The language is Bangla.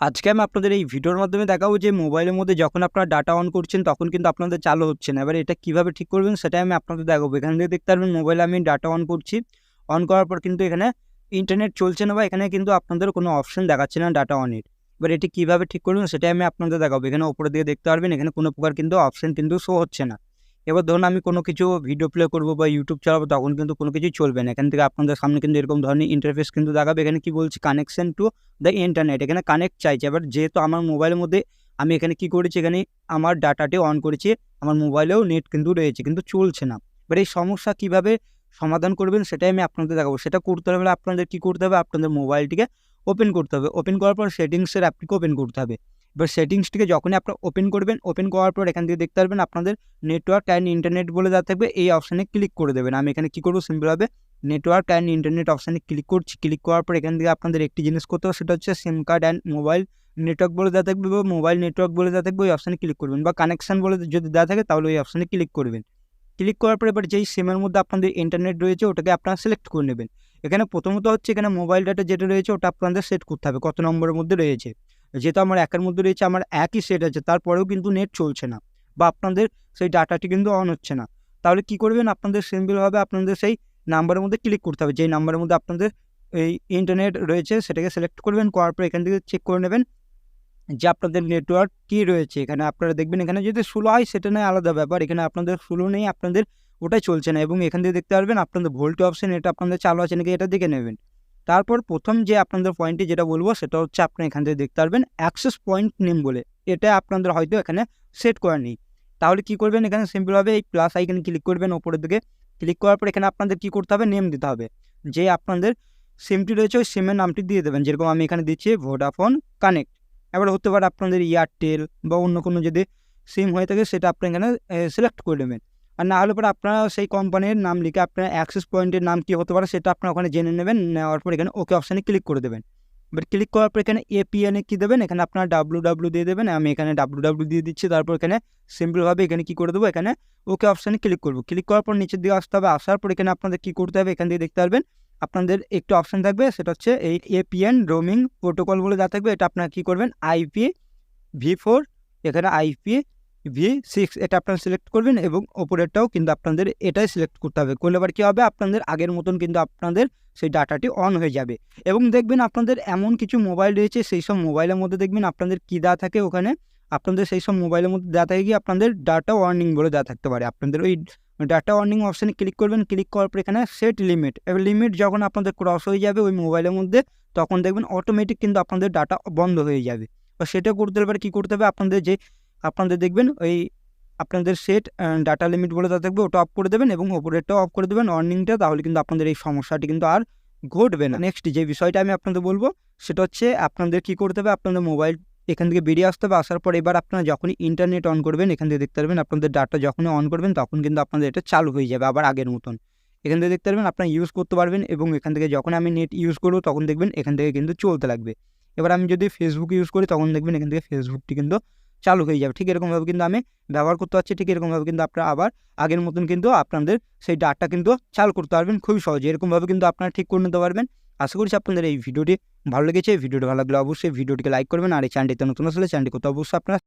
আজকে আমি আপনাদের এই ভিডিওর মাধ্যমে দেখাবো যে মোবাইলের মধ্যে যখন আপনারা ডাটা অন করছেন, তখন কিন্তু আপনাদের চালু হচ্ছে না। এবার এটা কীভাবে ঠিক করবেন সেটাই আমি আপনাদের দেখাবো। এখান থেকে দেখতে পারবেন মোবাইলে আমি ডাটা অন করছি। অন করার পর কিন্তু এখানে ইন্টারনেট চলছে না বা এখানে কিন্তু আপনাদের কোনো অপশন দেখাচ্ছে না ডাটা অনের এবার এটি কীভাবে ঠিক করবেন সেটাই আমি আপনাদের দেখাবো। এখানে ওপরে দিয়ে দেখতে পারবেন, এখানে কোনো প্রকার কিন্তু অপশন কিন্তু শো হচ্ছে না। এবার ধরুন আমি কোনো কিছু ভিডিও প্লে করব বা ইউটিউব চালাবো, তখন কিন্তু কোনো কিছু চলবে না। এখান থেকে আপনাদের সামনে কিন্তু এরকম ধরনের ইন্টারফেস কিন্তু দেখাবে। এখানে কি বলছি? কানেকশন টু দ্য ইন্টারনেট এখানে কানেক্ট চাইছে। এবার যেহেতু আমার মোবাইলের মধ্যে আমি এখানে কি করেছি? এখানে আমার ডাটাটি অন করেছি। আমার মোবাইলেও নেট কিন্তু রয়েছে, কিন্তু চলছে না। এবার এই সমস্যা কীভাবে সমাধান করবেন সেটাই আমি আপনাদের দেখাবো। সেটা করতে হলে আপনাদের কি করতে হবে? আপনাদের মোবাইলটিকে ওপেন করতে হবে। ওপেন করার পর সেটিংসের অ্যাপটিকে ওপেন করতে হবে। এবার সেটিংসটিকে যখনই আপনারা ওপেন করবেন ওপেন করার পর এখান থেকে দেখতে পারবেন আপনাদের নেটওয়ার্ক অ্যান্ড ইন্টারনেট বলে যা থাকবে। এই অপশানে ক্লিক করে দেবেন। আমি এখানে কী করব? সিম্পলভাবে নেটওয়ার্ক অ্যান্ড ইন্টারনেট অপশানে ক্লিক করছি। ক্লিক করার পর এখান থেকে আপনাদের একটি জিনিস করতে হবে, সেটা হচ্ছে SIM card and mobile network বলে দেওয়া থাকবে বা মোবাইল নেটওয়ার্ক বলে দেওয়া থাকবে, ওই অপশানে ক্লিক করবেন। বা কানেকশন বলে যদি দেওয়া থাকে, তাহলে ওই অপশানে ক্লিক করবেন। ক্লিক করার পর এবার যেই সিমের মধ্যে আপনাদের ইন্টারনেট রয়েছে, ওটাকে আপনারা সিলেক্ট করে নেবেন। এখানে প্রথমত হচ্ছে এখানে মোবাইল ডাটা যেটা রয়েছে, ওটা আপনাদের সেট করতে হবে। কত নম্বরের মধ্যে রয়েছে? যেহেতু আমার একের মধ্যে রয়েছে, আমার একই সেট আছে, তারপরেও কিন্তু নেট চলছে না বা আপনাদের সেই ডাটাটি কিন্তু অন হচ্ছে না। তাহলে কি করবেন? আপনাদের সিম্পলভাবে আপনাদের সেই নাম্বারের মধ্যে ক্লিক করতে হবে। যেই নাম্বারের মধ্যে আপনাদের এই ইন্টারনেট রয়েছে, সেটাকে সিলেক্ট করবেন, করার পর এখান থেকে চেক করে নেবেন যে আপনাদের নেটওয়ার্ক কী রয়েছে। এখানে আপনারা দেখবেন, এখানে যদি স্লো হয়, সেটা নয়, আলাদা ব্যাপার। এখানে আপনাদের স্লো নেই, আপনাদের ওটাই চলছে না এবং এখান থেকে দেখতে পারবেন, আপনাদের ভোল্ট অপশন এটা আপনাদের চালু আছে নাকি, এটা দেখে নেবেন। তারপর প্রথম যে আপনাদের পয়েন্টে যেটা বলব, সেটা হচ্ছে আপনি এখান থেকে দেখতে পারবেন অ্যাক্সেস পয়েন্ট নেম বলে। এটা আপনাদের হয়তো এখানে সেট করা নেই। তাহলে কি করবেন এখানে সিম্পলভাবে এই প্লাস আইকনে ক্লিক করবেন ওপরের দিকে। ক্লিক করার পর এখানে আপনাদের কি করতে হবে? নেম দিতে হবে। যে আপনাদের সিমটি রয়েছে, ওই সিমের নামটি দিয়ে দেবেন। যেরকম আমি এখানে দিচ্ছি ভোডাফোন কানেক্ট এবার হতে পারে আপনাদের এয়ারটেল বা অন্য কোনো যদি সিম হয়ে থাকে, সেটা আপনি এখানে সিলেক্ট করে নেবেন। আর না হলে পরে আপনারা সেই কোম্পানির নাম লিখে আপনার অ্যাক্সেস পয়েন্টের নাম কী হতে পারে সেটা আপনার ওখানে জেনে নেবেন, নেওয়ার পর এখানে ওকে অপশানে ক্লিক করে দেবেন। এবার ক্লিক করার পর এখানে এপিএনে কী দেবেন? এখানে আপনার ডাব্লু ডাব্লু দিয়ে দেবেন, আমি এখানে ডাব্লু ডাব্লু দিয়ে দিচ্ছি, তারপর এখানে সিম্পলভাবে এখানে কী করে দেবো? এখানে ওকে অপশানে ক্লিক করব। ক্লিক করার পর নিচের দিকে আসতে হবে, আসার পর এখানে আপনাদের কী করতে হবে? এখান থেকে দেখতে পারবেন, আপনাদের একটু অপশান থাকবে, সেটা হচ্ছে এই এপিএন রোমিং প্রোটোকল বলে যা থাকবে, এটা আপনারা কী করবেন? আইপি ভি ফোর এখানে আইপি ভি সিক্স এটা আপনারা সিলেক্ট করবেন এবং ওপরেরটাও কিন্তু আপনাদের এটাই সিলেক্ট করতে হবে। করলে এবার কী হবে? আপনাদের আগের মতন কিন্তু আপনাদের সেই ডাটাটি অন হয়ে যাবে। এবং দেখবেন আপনাদের এমন কিছু মোবাইল রয়েছে, সেই সব মোবাইলের মধ্যে দেখবেন আপনাদের কী দেওয়া থাকে ওখানে? আপনাদের সেই সব মোবাইলের মধ্যে দেওয়া থাকে কি? আপনাদের ডাটা ওয়ার্নিং বলে দেওয়া থাকতে পারে। আপনাদের ওই ডাটা ওয়ার্নিং অপশানে ক্লিক করবেন। ক্লিক করার পর এখানে সেট লিমিট এবার লিমিট যখন আপনাদের ক্রস হয়ে যাবে ওই মোবাইলের মধ্যে, তখন দেখবেন অটোমেটিক কিন্তু আপনাদের ডাটা বন্ধ হয়ে যাবে। বা সেটা করতে হলে কী করতে হবে? আপনাদের যে আপনাদের দেখবেন ওই আপনাদের সেট ডাটা লিমিট বলে তা থাকবে ওটা অফ করে দেবেন এবং ওপরেরটাও অফ করে দেবেন। অর্নিংটা তাহলে কিন্তু আপনাদের এই সমস্যাটি কিন্তু আর ঘটবে না। নেক্সট যে বিষয়টা আমি আপনাদের বলব, সেটা হচ্ছে আপনাদের কী করতে হবে? আপনাদের মোবাইল এখান থেকে বেরিয়ে আসতে হবে। আসার পর এবার আপনারা যখনই ইন্টারনেট অন করবেন, এখান থেকে দেখতে পারবেন আপনাদের ডাটা যখনই অন করবেন, তখন কিন্তু আপনাদের এটা চালু হয়ে যাবে আবার আগের মতন। এখান থেকে দেখতে পারবেন আপনারা ইউজ করতে পারবেন এবং এখান থেকে যখন আমি নেট ইউজ করব, তখন দেখবেন এখান থেকে কিন্তু চলতে লাগবে। এবার আমি যদি ফেসবুক ইউজ করি, তখন দেখবেন এখান থেকে ফেসবুকটি কিন্তু চালু হয়ে যাবে। ঠিক এরকমভাবে কিন্তু আমি ব্যবহার করতে পারছি, ঠিক এরকমভাবে কিন্তু আপনারা আবার আগের মতন কিন্তু আপনাদের সেই ডাটটা কিন্তু চালু করতে পারবেন খুবই সহজে। এরকমভাবে কিন্তু আপনারা ঠিক করে নিতে পারবেন। আশা করছি আপনাদের এই ভিডিওটি ভালো লেগেছে। ভিডিওটি ভালো লাগলে অবশ্যই ভিডিওটিকে লাইক করবেন আর এই চ্যানেলটিতে নতুন আসলে চ্যানেলটি করতে অবশ্যই আপনারা